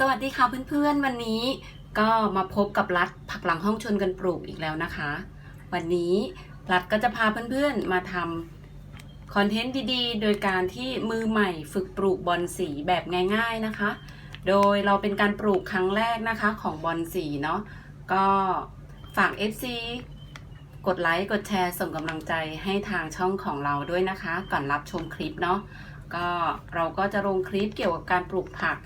สวัสดีค่ะเพื่อนๆ วันนี้ก็มาพบกับรัฐผักหลังห้องชนกันปลูกอีกแล้วนะคะ วันนี้รัฐก็จะพาเพื่อนๆมาทำคอนเทนต์ดีๆ โดยการที่มือใหม่ฝึกปลูกบอนสีแบบง่ายๆนะคะ โดยเราเป็นการปลูกครั้งแรกนะคะของบอนสีเนาะก็ฝาก FC กดไลค์กดแชร์ส่งกำลังใจให้ทางช่องของเราด้วยนะคะ ก่อนรับชมคลิปเนาะก็เราก็จะลงคลิปเกี่ยวกับการปลูกผัก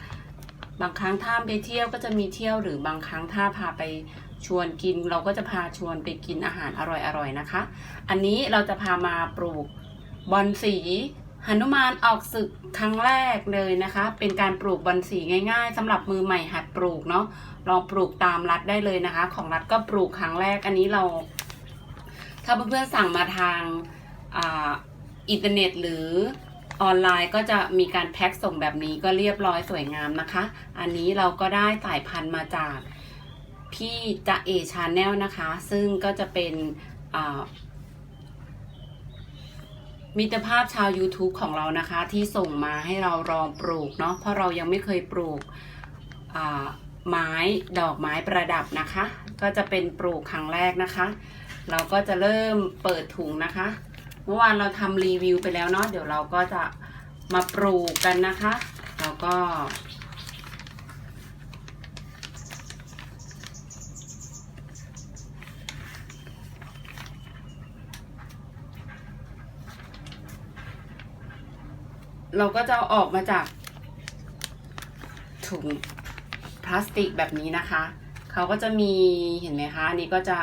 บางครั้งถ้าไปเที่ยวก็จะมีเที่ยวหรือบางครั้งถ้าพาไปชวนกิน เราก็จะพาชวนไปกินอาหารอร่อยๆนะคะ อันนี้เราจะพามาปลูกบอนสีหนุมานออกศึกครั้งแรกเลยนะคะ เป็นการปลูกบอนสีง่าย ๆสำหรับมือใหม่หัดปลูกเนาะลองปลูกตามรัดได้เลยนะคะ ของรัดก็ปลูกครั้งแรกอันนี้เรา ถ้าเพื่อนๆสั่งมาทางอาอินเทอร์เน็ตหรือ ออนไลน์ก็จะมีการแพ็คส่งแบบนี้ก็เรียบร้อยสวยงามนะคะ อันนี้เราก็ได้สายพันธุ์มาจากพี่จะเอชาแนลนะคะ ซึ่งก็จะเป็นมิตรภาพชาว YouTube ของเรานะคะ ที่ส่งมาให้เราลองปลูกเนาะเพราะเรายังไม่เคยปลูกไม้ดอกไม้ประดับนะคะ ก็จะเป็นปลูกครั้งแรกนะคะ เราก็จะเริ่มเปิดถุงนะคะ มื่อวานเราทำรีวิวไปแล้วเนาะเดี๋ยวเราก็จะมาปลูกกันนะคะ แล้วก็ เราก็จะอออกมาจาก ถุงพลาสติกแบบนี้นะคะ เขาก็จะมีเห็นไหมคะ อันนี้ก็จะ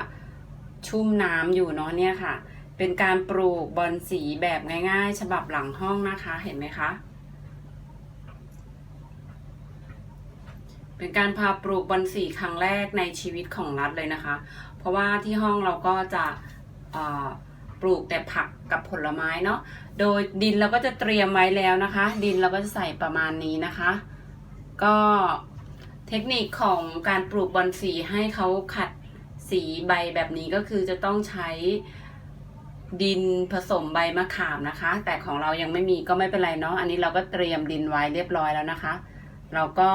ชุ่มน้ำอยู่เนาะเนี่ยค่ะ เป็นการปลูกบอนสีแบบง่ายๆ ฉบับหลังห้องนะคะเห็นไหมคะ เป็นการพาปลูกบอนสีครั้งแรกในชีวิตของรัฐเลยนะคะ เพราะว่าที่ห้องเราก็จะปลูกแต่ผักกับผลไม้เนาะ โดยดินเราก็จะเตรียมไว้แล้วนะคะ ดินเราก็จะใส่ประมาณนี้นะคะ ก็เทคนิคของการปลูกบอนสีให้เขาขัดสีใบแบบนี้ก็คือจะต้องใช้ ดินผสมใบมะขามนะคะ แต่ของเรายังไม่มีก็ไม่เป็นไรเนาะอันนี้เราก็เตรียมดินไว้เรียบร้อยแล้วนะคะ เราก็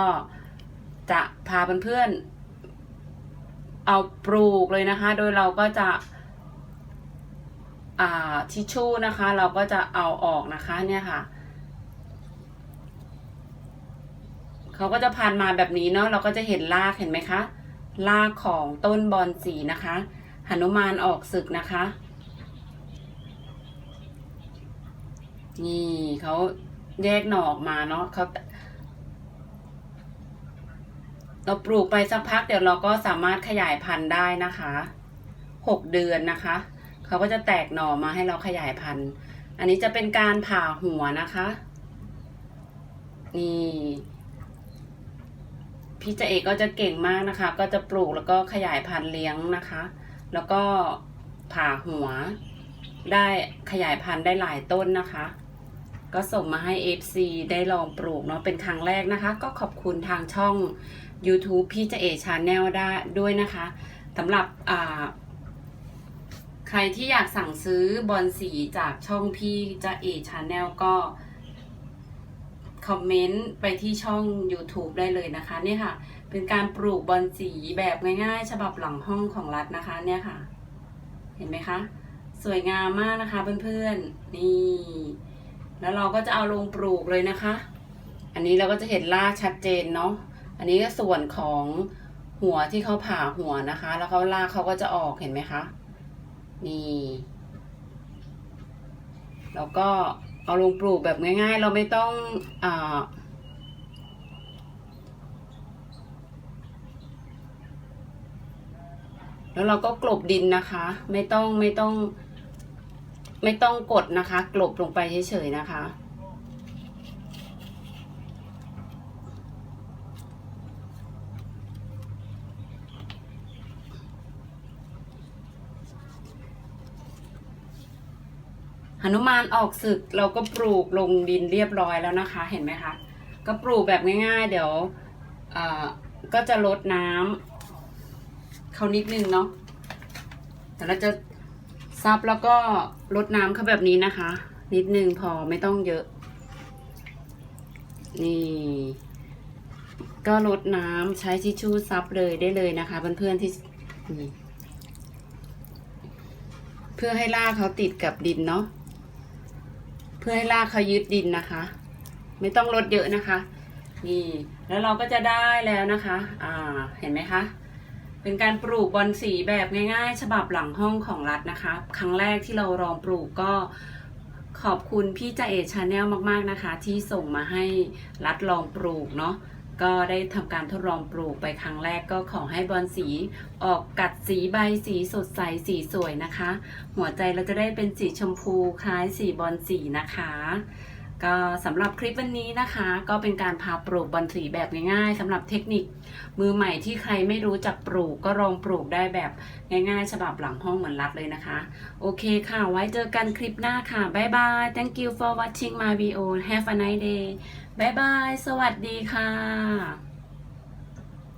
จะพาเพื่อนๆเอาปลูกเลยนะคะ โดยเราก็จะอ่าทิชชู่นะคะ เราก็จะเอาออกนะคะเนี่ยค่ะเขาก็จะพันมาแบบนี้เนาะเราก็จะเห็นรากเห็นไหมคะรากของต้นบอนสีนะคะหนุมานออกศึกนะคะ นี่เขาแยกหน่อออกมาเนาะเขาเราปลูกไปสักพักเดี๋ยวเราก็สามารถขยายพันธุ์ได้นะคะหกเดือนนะคะ เขาก็จะแตกหน่อมาให้เราขยายพันธุ์ อันนี้จะเป็นการผ่าหัวนะคะ นี่พี่เจเอกก็จะเก่งมากนะคะ ก็จะปลูกแล้วก็ขยายพันธุ์เลี้ยงนะคะ แล้วก็ผ่าหัว ได้ขยายพันธุ์ได้หลายต้นนะคะ ก็ส่งมาให้ FC ได้ลองปลูกเนาะเป็นครั้งแรกนะคะ ก็ขอบคุณทางช่อง YouTube พี่เจเอชาแนลได้ด้วยนะคะสำหรับใครที่อยากสั่งซื้อบอลสีจากช่องพี่จะเอชาแนลก็คอมเมนต์ไปที่ช่อง YouTube ได้เลยนะคะเนี่ยค่ะ เป็นการปลูกบอลสีแบบง่ายๆ ฉบับหลังห้องของรัฐนะคะเนี่ยค่ะ เห็นไหมคะ สวยงามมากนะคะเพื่อนๆ นี่ แล้วเราก็จะเอาลงปลูกเลยนะคะ อันนี้เราก็จะเห็นรากชัดเจนเนาะ อันนี้ก็ส่วนของหัวที่เขาผ่าหัวนะคะ แล้วเขารากเขาก็จะออกเห็นไหมคะ นี่ แล้วก็เอาลงปลูกแบบง่าย ๆ เราไม่ต้องอ่าแล้วเราก็กลบดินนะคะ ไม่ต้องไม่ต้อง ไม่ต้องกดนะคะ กลบลงไปเฉยๆนะคะ หนุมานออกศึกเราก็ปลูกลงดินเรียบร้อยแล้วนะคะ เห็นไหมคะ ก็ปลูกแบบง่ายๆ เดี๋ยวก็จะลดน้ำเขานิดนึงเนาะแต่เราจะ ซับแล้วก็ลดน้ำเขาแบบนี้นะคะ นิดนึงพอไม่ต้องเยอะ นี่ ก็ลดน้ำใช้ทิชชู่ซับเลยได้เลยนะคะ เพื่อนๆที่นี่เพื่อให้รากเขาติดกับดินเนาะเพื่อให้รากเขายึดดินนะคะ ไม่ต้องลดเยอะนะคะ นี่ แล้วเราก็จะได้แล้วนะคะ อ่า เห็นไหมคะ เป็นการปลูกบอนสีแบบง่ายๆ ฉบับหลังห้องของรัฐนะคะ ครั้งแรกที่เราลองปลูกก็ขอบคุณพี่จ่าเอชาแนลมากๆนะคะ ที่ส่งมาให้รัฐลองปลูกเนาะก็ได้ทำการทดลองปลูกไปครั้งแรกก็ขอให้บอนสีออกกัดสีใบสีสดใสสีสวยนะคะ หัวใจเราจะได้เป็นสีชมพูคล้ายสีบอนสีนะคะ ก็สำหรับคลิปวันนี้นะคะ ก็เป็นการพาปลูกบอนสีแบบง่ายๆสำหรับเทคนิคมือใหม่ที่ใครไม่รู้จักปลูกก็ลองปลูกได้แบบง่ายๆ ฉบับหลังห้องเหมือนรัดเลยนะคะ โอเคค่ะ ไว้เจอกันคลิปหน้าค่ะ บ๊ายบาย thank you for watching my video have a nice day บ๊ายบาย สวัสดีค่ะ